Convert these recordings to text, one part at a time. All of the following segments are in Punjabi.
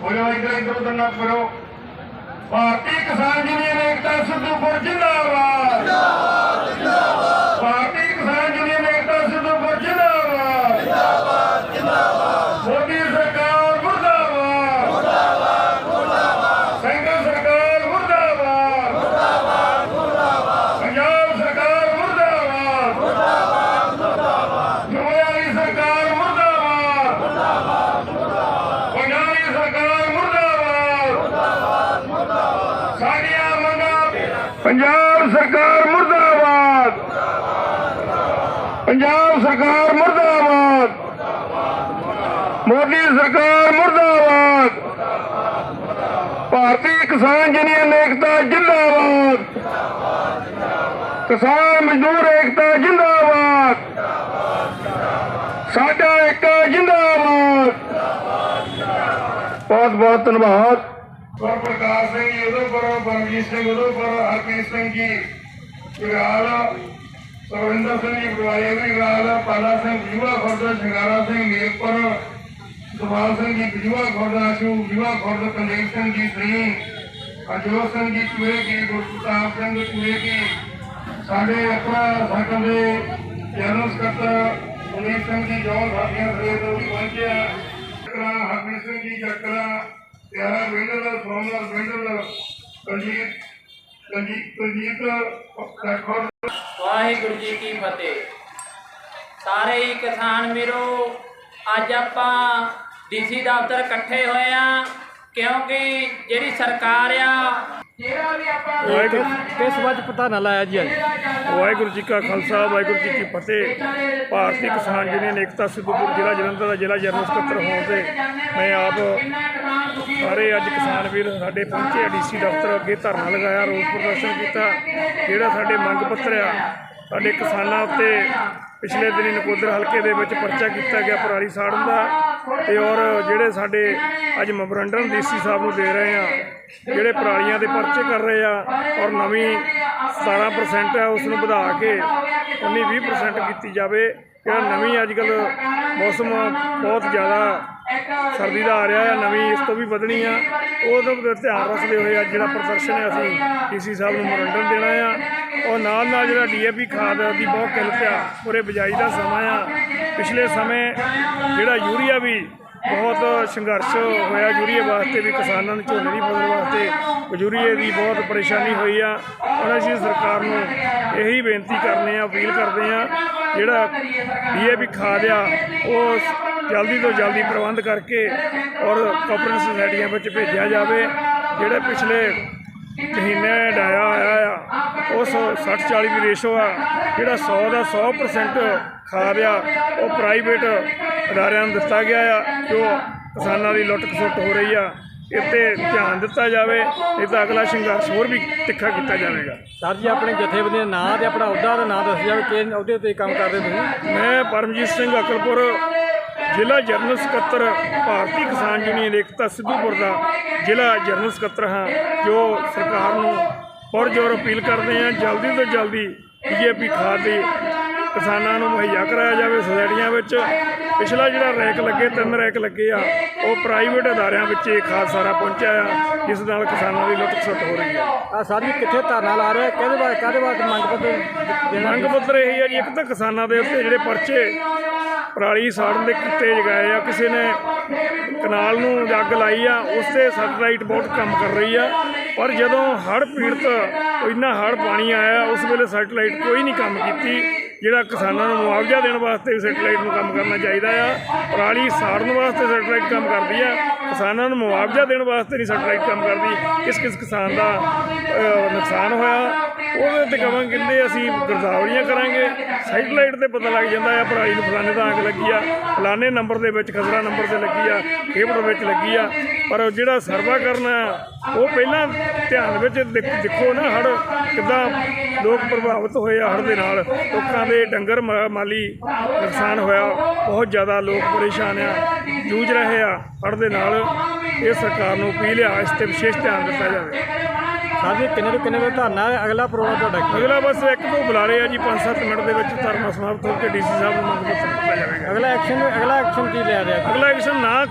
ਹੋ ਜਾਓ ਇੱਧਰ ਇੱਧਰ ਉਧਰ ਕਰੋ ਭਾਰਤੀ ਕਿਸਾਨ ਯੂਨੀਅਨ ਏਕਤਾ ਸਿੱਧੂਪੁਰ ਜਿੰਦਾਬਾਦ ਜਿੰਦਾਬਾਦ ਜਿੰਦਾਬਾਦ ਮੋਦੀ ਸਰਕਾਰ ਮੁਰਦਾਬਾਦ ਮੁਰਦਾਬਾਦ ਮੁਰਦਾਬਾਦ ਸੈਂਟਰ ਸਰਕਾਰ ਮੁਰਦਾਬਾਦ ਮੁਰਦਾਬਾਦ ਮੁਰਦਾਬਾਦ ਪੰਜਾਬ ਸਰਕਾਰ ਮੁਰਦਾਬਾਦ ਮੁਰਦਾਬਾਦ ਮੁਰਦਾਬਾਦ ਵਾਲੀ ਸਰਕਾਰ ਮੁਰਦਾਬਾਦ ਪੰਜਾਬੀ ਸਰਕਾਰ ਮੁਰਦਾਬਾਦ ਸਾਡੀਆਂ ਮੰਗਾਂ ਪੰਜਾਬ ਸਰਕਾਰ ਮੁਰਦਾਬਾਦ। ਪੰਜਾਬ ਸਰਕਾਰ ਮੁਰਦਾਬਾਦ। ਮੋਦੀ ਸਰਕਾਰ ਮੁਰਦਾਬਾਦ। ਭਾਰਤੀ ਕਿਸਾਨ ਯੂਨੀਅਨ ਏਕਤਾ ਜਿੰਦਾਬਾਦ। ਕਿਸਾਨ ਮਜ਼ਦੂਰ ਏਕਤਾ ਜਿੰਦਾਬਾਦ। ਸਾਡਾ ਏਕਾ ਜਿੰਦਾਬਾਦ। ਬਹੁਤ ਬਹੁਤ ਧੰਨਵਾਦ। ਗੁਰ ਪ੍ਰਕਾਸ਼ ਸਿੰਘ ਜੀ ਉਦੋਂਪੁਰ ਬਲਜੀਤ ਸਿੰਘ ਉਦੋਂਪੁਰ ਹਰਪ੍ਰੀਤ ਸਿੰਘ ਜੀ, ਵਿਰਾਲ ਸਰਵਿੰਦਰ ਸਿੰਘ ਜੀ ਬੁਆਏ ਵੀ ਵਿਰਾਲ, ਪਾਲਾ ਸਿੰਘ ਜੀਵਾ ਖੁਰਦ, ਸ਼ਿੰਗਾਰਾ ਸਿੰਘ ਮੇਰਪੁਰ ਸੁਭਾਲ ਸਿੰਘ ਜੀ ਜੀਵਾ ਖੁਰਦ, ਆਸ਼ੂ ਜੀਵਾ ਖੁਰਦ ਕੁਲਦੀਪ ਸਿੰਘ ਜੀ, ਸ੍ਰੀ ਅਜੋਤ ਸਿੰਘ ਜੀ ਚੂਹੇ ਕੀ ਗੁਰਪ੍ਰਤਾਪ ਸਿੰਘ ਚੂਹੇ ਕੀ। ਸਾਡੇ ਆਪਣਾ ਸੰਗਠਨ ਦੇ ਜਨਰਲ ਸਕੱਤਰ ਸੁਨੀਲ ਸਿੰਘ ਜੀ ਜੋਨ ਸਾਡੀਆਂ ਸਵੇਰ ਤੋਂ ਵੀ ਪਹੁੰਚੇ ਆ। ਹਰਮੀਤ ਸਿੰਘ ਜੀ ਜੱਕਰਾ ਪਿਆਰਾ ਵਿੰਡਲ ਸੋਮਨਾਥ ਵਿੰਡਲ ਕਲਜੀਤ ਕਲਜੀਤ ਕਲਜੀਤ ਸਖਰ ਵਾਹਿਗੁਰੂ ਜੀ ਕੀ ਫਤਿਹ। ਸਾਰੇ ਹੀ ਕਿਸਾਨ ਵੀਰੋ ਅੱਜ ਆਪਾਂ ਡੀਸੀ ਦਫ਼ਤਰ ਇਕੱਠੇ ਹੋਏ ਆ ਕਿਉਂਕਿ ਜਿਹੜੀ ਸਰਕਾਰ ਆ ਜਿਹੜਾ ਵੀ ਆਪਾਂ ਵਾਹਿਗੁਰੂ ਕਿਸ ਵਜ੍ਹਾ ਪਤਾ ਨਾ ਲਾਇਆ ਜੀ ਅੱਜ। ਵਾਹਿਗੁਰੂ ਜੀ ਕਾ ਖਾਲਸਾ ਵਾਹਿਗੁਰੂ ਜੀ ਕੀ ਫਤਿਹ। ਭਾਰਤੀ ਕਿਸਾਨ ਯੂਨੀਅਨ ਏਕਤਾ ਸਿੱਧੂਪੁਰ ਜ਼ਿਲ੍ਹਾ ਜਲੰਧਰ ਦਾ ਜ਼ਿਲ੍ਹਾ ਜਨਰਲ ਸਕੱਤਰ ਹੋਣ ਤੇ ਮੈਂ ਆਪ ਸਾਰੇ ਅੱਜ ਕਿਸਾਨ ਵੀਰ ਸਾਡੇ ਪਹੁੰਚੇ ਡੀਸੀ ਦਫ਼ਤਰ ਅੱਗੇ ਧਰਨਾ ਲਗਾਇਆ, ਰੋਸ ਪ੍ਰਦਰਸ਼ਨ ਕੀਤਾ, ਜਿਹੜਾ ਸਾਡੇ ਮੰਗ ਪੱਤਰ ਆ, ਸਾਡੇ ਕਿਸਾਨਾਂ ਉੱਤੇ ਪਿਛਲੇ ਦਿਨੀ ਨਕੋਦਰ ਹਲਕੇ ਦੇ ਵਿੱਚ ਪਰਚਾ ਕੀਤਾ ਗਿਆ ਪਰਾਲੀ ਸਾੜਨ ਦਾ ਤੇ ਔਰ ਜਿਹੜੇ ਸਾਡੇ ਅੱਜ ਮੈਮੋਰੰਡਮ ਡੀਸੀ ਸਾਹਿਬ ਨੂੰ ਦੇ ਰਹੇ ਆ, ਜਿਹੜੇ ਪਰਾਲੀਆਂ ਦੇ ਪਰਚੇ ਕਰ ਰਹੇ ਆ ਔਰ ਨਵੀਂ 17% ਹੈ ਉਸ ਨੂੰ ਵਧਾ ਕੇ 19-20% ਕੀਤੀ ਜਾਵੇ। ਜਿਹੜਾ ਨਵੀਂ ਅੱਜ ਕੱਲ ਮੌਸਮ ਬਹੁਤ ਜ਼ਿਆਦਾ ਸਰਦੀ ਦਾ ਆ ਰਿਹਾ ਹੈ ਨਵੀਂ ਇਸ ਤੋਂ ਵੀ ਵਧਣੀ ਆ। ਉਹਦੇ ਉੱਤੇ ਧਿਆਨ ਰੱਖਦੇ ਹੋਏ ਅੱਜ ਜਿਹੜਾ ਪ੍ਰਦਰਸ਼ਨ ਹੈ ਅਸੀਂ ਡੀਸੀ ਸਾਹਿਬ ਨੂੰ ਮਨੋਰੰਜਨ ਦੇਣਾ ਆ। ਔਰ ਨਾਲ ਨਾਲ ਜਿਹੜਾ ਡੀਏਪੀ ਖਾਦ ਦੀ ਬਹੁਤ ਕਿੱਲਤ ਆ ਪੂਰੇ ਬਿਜਾਈ ਦਾ ਸਮਾਂ ਆ। ਪਿਛਲੇ ਸਮੇਂ ਜਿਹੜਾ ਯੂਰੀਆ ਵੀ ਬਹੁਤ ਸੰਘਰਸ਼ ਹੋਇਆ, ਯੂਰੀਏ ਵਾਸਤੇ ਵੀ ਕਿਸਾਨਾਂ ਨੂੰ ਝੋਨੇ ਦੀ ਫਸਲ ਵਾਸਤੇ ਯੂਰੀਏ ਦੀ ਬਹੁਤ ਪਰੇਸ਼ਾਨੀ ਹੋਈ ਆ। ਔਰ ਅਸੀਂ ਸਰਕਾਰ ਨੂੰ ਇਹੀ ਬੇਨਤੀ ਕਰਨੇ ਆ, ਅਪੀਲ ਕਰਦੇ ਆ ਜਿਹੜਾ ਡੀਏਪੀ ਖਾਦ ਆ ਉਹ ਜਲਦੀ ਤੋਂ ਜਲਦੀ ਪ੍ਰਬੰਧ ਕਰਕੇ ਔਰ ਕੋਆਪਰੇਟਿਵ ਸੁਸਾਇਟੀਆਂ ਵਿੱਚ ਭੇਜਿਆ ਜਾਵੇ। ਜਿਹੜੇ ਪਿਛਲੇ ਮਹੀਨੇ ਡਾਇਆ ਆਇਆ ਆ ਉਸ 60 40 ਦੀ ਰੇਸ਼ੋ ਆ, ਜਿਹੜਾ 100 ਦਾ 100% ਖਾਦ ਆ ਉਹ ਪ੍ਰਾਈਵੇਟ ਅਦਾਰਿਆਂ ਨੂੰ ਦਿੱਤਾ ਗਿਆ ਆ, ਜੋ ਕਿਸਾਨਾਂ ਦੀ ਲੁੱਟ ਖਸੁੱਟ ਹੋ ਰਹੀ ਆ। ਇੱਥੇ ਧਿਆਨ ਦਿੱਤਾ ਜਾਵੇ ਨਹੀਂ ਤਾਂ ਅਗਲਾ ਸੰਘਰਸ਼ ਹੋਰ ਵੀ ਤਿੱਖਾ ਕੀਤਾ ਜਾਵੇਗਾ। ਸਰ ਜੀ ਆਪਣੇ ਜਥੇਬੰਦੀ ਦਾ ਨਾਂ ਤੇ ਆਪਣਾ ਅਹੁਦਾ ਦਾ ਨਾਂ ਦੱਸ ਜਾਵੇ ਕਿ ਅਹੁਦੇ ਤੇ ਕੰਮ ਕਰਦੇ ਤੁਸੀਂ? ਮੈਂ ਪਰਮਜੀਤ ਸਿੰਘ ਅਕਲਪੁਰ ਜ਼ਿਲ੍ਹਾ ਜਨਰਲ ਸਕੱਤਰ ਭਾਰਤੀ ਕਿਸਾਨ ਯੂਨੀਅਨ ਏਕਤਾ ਸਿੱਧੂਪੁਰ ਦਾ ਜ਼ਿਲ੍ਹਾ ਜਨਰਲ ਸਕੱਤਰ ਹਾਂ ਜੋ ਸਰਕਾਰ ਨੂੰ ਪੁਰਜੋਰ ਅਪੀਲ ਕਰਦੇ ਹਾਂ ਜਲਦੀ ਤੋਂ ਜਲਦੀ ਬੀਜੇਪੀ ਖਾਦ ਦੀ ਕਿਸਾਨਾਂ ਨੂੰ ਮੁਹੱਈਆ ਕਰਾਇਆ ਜਾਵੇ ਸੁਸਾਇਟੀਆਂ ਵਿੱਚ। ਪਿਛਲਾ ਜਿਹੜਾ ਰੈਕ ਲੱਗੇ ਤਿੰਨ ਰੈਕ ਲੱਗੇ ਆ ਉਹ ਪ੍ਰਾਈਵੇਟ ਅਦਾਰਿਆਂ ਵਿੱਚ ਇਹ ਖਾਦ ਸਾਰਾ ਪਹੁੰਚਿਆ ਆ ਜਿਸ ਨਾਲ ਕਿਸਾਨਾਂ ਦੀ ਲੁੱਟ ਖਸੁੱਟ ਹੋ ਰਹੀ ਆ। ਆ ਸਰ ਜੀ ਕਿੱਥੇ ਧਰਨਾ ਲਾ ਰਹੇ ਕਿਹਦੇ ਬਾਰੇ ਕਾਹਦੇ ਬਾਰੇ ਮੰਗ ਪੱਤਰ ਦੇਣਾ ਮੰਗ ਪੱਤਰ ਇਹ ਹੈ ਜੀ ਇੱਕ ਤਾਂ ਕਿਸਾਨਾਂ ਦੇ ਉੱਤੇ ਜਿਹੜੇ ਪਰਚੇ ਪਰਾਲੀ ਸਾੜਨ ਦੇ ਕੀਤੇ ਜਗਾਏ ਆ ਕਿਸੇ ਨੇ ਕਨਾਲ ਨੂੰ ਅੱਗ ਲਾਈ ਆ ਉਸ ਤੇ ਸੈਟਲਾਈਟ ਬਹੁਤ ਕੰਮ ਕਰ ਰਹੀ ਆ। ਪਰ ਜਦੋਂ ਹੜ੍ਹ ਪੀੜਤ ਇੰਨਾ ਹੜ੍ਹ ਪਾਣੀ ਆਇਆ ਉਸ ਵੇਲੇ ਸੈਟਲਾਈਟ ਕੋਈ ਨਹੀਂ ਕੰਮ ਕੀਤੀ। ਜਿਹੜਾ ਕਿਸਾਨਾਂ ਨੂੰ ਮੁਆਵਜ਼ਾ ਦੇਣ ਵਾਸਤੇ ਵੀ ਸੈਟਲਾਈਟ ਨੂੰ ਕੰਮ ਕਰਨਾ ਚਾਹੀਦਾ ਆ, ਪਰਾਲੀ ਸਾੜਨ ਵਾਸਤੇ ਸੈਟਲਾਈਟ ਕੰਮ ਕਰਦੀ ਆ, ਕਿਸਾਨਾਂ ਨੂੰ ਮੁਆਵਜ਼ਾ ਦੇਣ ਵਾਸਤੇ ਨਹੀਂ ਸੈਟਲਾਈਟ ਕੰਮ ਕਰਦੀ ਕਿਸ ਕਿਸ ਕਿਸਾਨ ਦਾ ਨੁਕਸਾਨ ਹੋਇਆ ਉਹਦੇ ਤੇ ਕਵਾਂ ਕਹਿੰਦੇ ਅਸੀਂ ਗਿਰਦਾਵਰੀਆਂ ਕਰਾਂਗੇ। ਸੈਟਲਾਈਟ ਤੇ ਪਤਾ ਲੱਗ ਜਾਂਦਾ ਆ ਪਰਾਲੀ ਨੂੰ ਫਲਾਣੇ ਦਾ ਅੱਗ ਲੱਗੀ ਆ। ਫਲਾਣੇ ਨੰਬਰ ਦੇ ਵਿੱਚ ਖਸਰਾ ਨੰਬਰ ਤੇ ਲੱਗੀ ਆ ਖੇਪੜ ਵਿੱਚ ਲੱਗੀ ਆ। ਪਰ ਜਿਹੜਾ ਸਰਵਾ ਕਰਨਾ ਆ, ਉਹ ਪਹਿਲਾਂ ਧਿਆਨ ਵਿੱਚ ਦੇਖ- ਦੇਖੋ ਨਾ ਹੜ ਕਿੱਦਾਂ ਲੋਕ ਪ੍ਰਭਾਵਿਤ ਹੋਏ ਆ ਹੜ ਦੇ ਨਾਲ। ਲੋਕਾਂ ਦੇ ਡੰਗਰ ਮਾ- ਮਾਲੀ ਨੁਕਸਾਨ ਹੋਇਆ ਬਹੁਤ ਜ਼ਿਆਦਾ ਲੋਕ ਪਰੇਸ਼ਾਨ ਆ ਜੂਝ ਰਹੇ ਆ। ਹੜ ਦੇ ਨਾਲ ਇਹ ਸਰਕਾਰ ਨੂੰ ਅਪੀਲ ਆ ਇਸ ਤੇ ਵਿਸ਼ੇਸ਼ ਧਿਆਨ ਦਿੱਤਾ ਜਾਵੇ। ਸਰ ਕਿੰਨੇ ਤੋਂ ਕਿੰਨੇ ਵਜੇ ਧਰਨਾ ਹੈ? ਅਗਲਾ ਪ੍ਰੋਗਰਾਮ ਤੁਹਾਡਾ ਕੀ ਅਗਲਾ ਬਸ ਇੱਕ ਨੂੰ ਬੁਲਾ ਰਹੇ ਆ ਜੀ 5-7 ਮਿੰਟ ਦੇ ਵਿੱਚ ਧਰਨਾ ਸਮਾਪਤ ਹੋ ਕੇ ਡੀਸੀ ਸਾਹਿਬ ਨੂੰ ਮੰਗ ਪੱਤਰ ਦਿੱਤਾ ਅਗਲਾ ਐਕਸ਼ਨ ਅਗਲਾ ਐਕਸ਼ਨ ਕੀ ਲਿਆ ਰਿਹਾ? ਅਗਲਾ ਐਕਸ਼ਨ ਨਾ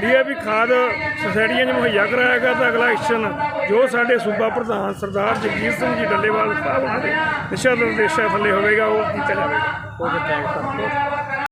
ਡੀਏਪੀ ਖਾਦ ਸੋਸਾਇਟੀਆਂ ਨੂੰ ਮੁਹੱਈਆ ਕਰਾਇਆਗਾ ਤਾਂ ਅਗਲਾ ਐਕਸ਼ਨ ਜੋ ਸਾਡੇ ਸੂਬਾ ਪ੍ਰਧਾਨ ਸਰਦਾਰ ਜਗਜੀਤ ਸਿੰਘ ਜੀ ਡੱਲੇਵਾਲ ਸਾਹਿਬ ਉਹਨਾਂ ਦੇ ਦਿਸ਼ਾ ਨਿਰਦੇਸ਼ਾਂ ਥੱਲੇ ਹੋਵੇਗਾ ਉਹ ਕੀਤਾ ਜਾਵੇਗਾ। ਕੋਈ ਟੈਗ ਤਾਂ